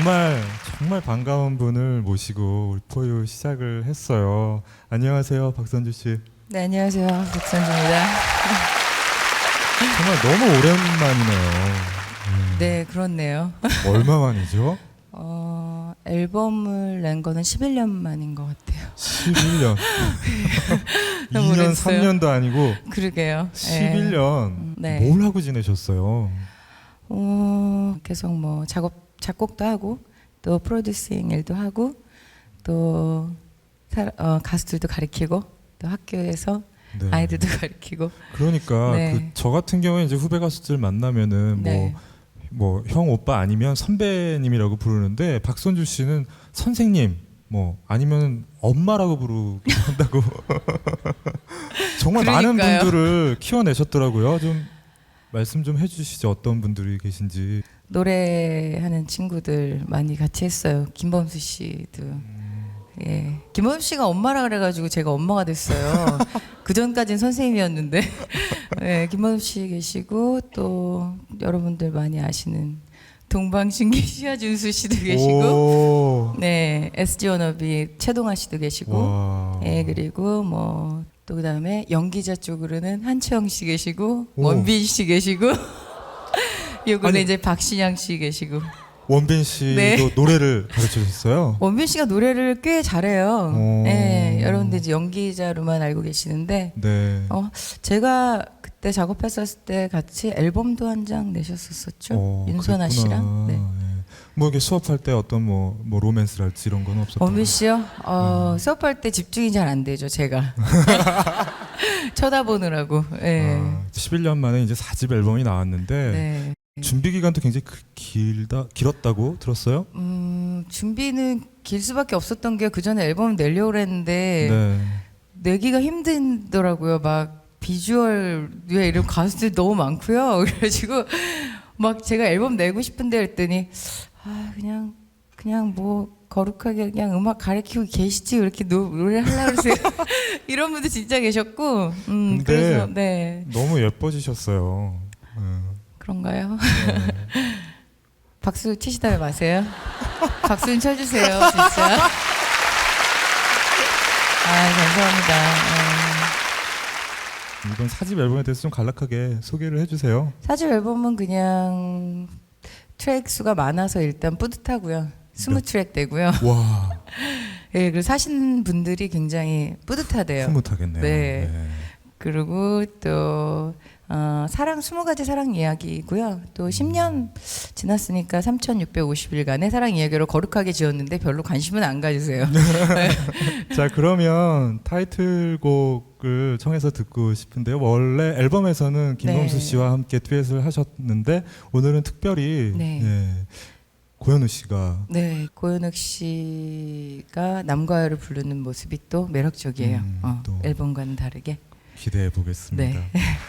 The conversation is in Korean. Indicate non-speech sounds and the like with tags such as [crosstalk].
정말 정말 반가운 분을 모시고 울포유 시작을 했어요. 안녕하세요, 박선주 씨. 네 안녕하세요 박선주입니다. 정말 너무 오랜만이네요. 네 그렇네요. 음, 얼마 만이죠? [laughs] 어, 앨범을 낸 거는 11년 만인 것 같아요. 11년. [laughs] 너무 2년, 오래됐어요. 3년도 아니고 그러게요. 네. 11년. 네. 뭘 하고 지내셨어요? 어, 계속 뭐 작업 작곡도 하고 또 프로듀싱 일도 하고 또 사, 어, 가수들도 가르치고 또 학교에서 네. 아이들도 [laughs] 가르치고 그러니까 네. 그 저 같은 경우에 이제 후배 가수들 만나면은 네. 뭐뭐 형 오빠 아니면 선배님이라고 부르는데 박선주 씨는 선생님 뭐 아니면 엄마라고 부르기도 [laughs] 한다고 [laughs] 정말 많은 그러니까요. 분들을 키워내셨더라고요. 좀 말씀 좀 해주시죠. 어떤 분들이 계신지. 노래하는 친구들 많이 같이 했어요. 김범수 씨도. 예. 김범수 씨가 엄마라 그래가지고 제가 엄마가 됐어요. [laughs] 그 전까지는 선생님이었는데. [laughs] 예, 김범수 씨 계시고 또 여러분들 많이 아시는 동방신기 [laughs] 시아준수 씨도 계시고. 오. 네, SG 워너비 최동아 씨도 계시고. 와. 예, 그리고 뭐 또 그다음에 연기자 쪽으로는 한채영 씨 계시고 오. 원빈 씨 계시고 아니. 이제 박신양 씨 계시고 원빈 씨도 네. 노래를 가르쳐 주셨어요. [laughs] 원빈 씨가 노래를 꽤 잘해요. 오. 예, 여러분들 이제 연기자로만 알고 계시는데 네. 어, 제가 그때 작업했었을 때 같이 앨범도 한 장 내셨었었죠. 어, 윤선아 그랬구나. 씨랑. 네. 예. 뭐 이렇게 수업할 때 어떤 뭐, 뭐 로맨스랄지 이런 건 없었던 원빈 씨요? 어, 음. 수업할 때 집중이 잘 안 되죠, 제가. [laughs] [laughs] 쳐다보느라고. 예. 아, 11년 만에 이제 4집 앨범이 나왔는데 네. 준비 기간도 굉장히 그- 길다 길었다고 들었어요? 음, 준비는 길 수밖에 없었던 게 그 전에 앨범 내려고 그랬는데 네. 내기가 힘들더라고요. 막 비주얼 왜 이런 가수들 너무 많고요. [laughs] 그래가지고 막 제가 앨범 내고 싶은데 했더니 아 그냥 그냥 뭐 거룩하게 그냥 음악 가르치고 계시지 왜 이렇게 노, 노래 하려고 그러세요. [laughs] 이런 분들 진짜 계셨고 음 근데 그래서 네 너무 예뻐지셨어요. 음. 그런가요? 네. 박수 치시다 마세요. 박수 좀 쳐주세요, 진짜. 아, 감사합니다. 음. 이번 4집 앨범에 대해서 좀 간략하게 소개를 해주세요. 사실 앨범은 그냥 트랙 수가 많아서 일단 뿌듯하고요. 스무 네. 트랙 되고요. 와 [laughs] 예, 그리고 사신 분들이 굉장히 뿌듯하대요. 흐뭇하겠네요. 네. 그리고 또 어, 사랑 스무 가지 사랑 이야기고요. 또 10년 지났으니까 3,650일간의 사랑 이야기로 거룩하게 지었는데 별로 관심은 안 가지세요. [laughs] 자 그러면 타이틀곡을 청해서 듣고 싶은데요. 원래 앨범에서는 김범수 네. 씨와 함께 듀엣을 하셨는데 오늘은 특별히 네. 예, 고현우 씨가 네, 고현욱 씨가 남과여를 부르는 모습이 또 매력적이에요. 음, 어, 또. 앨범과는 다르게. 기대해 보겠습니다. 네. [laughs]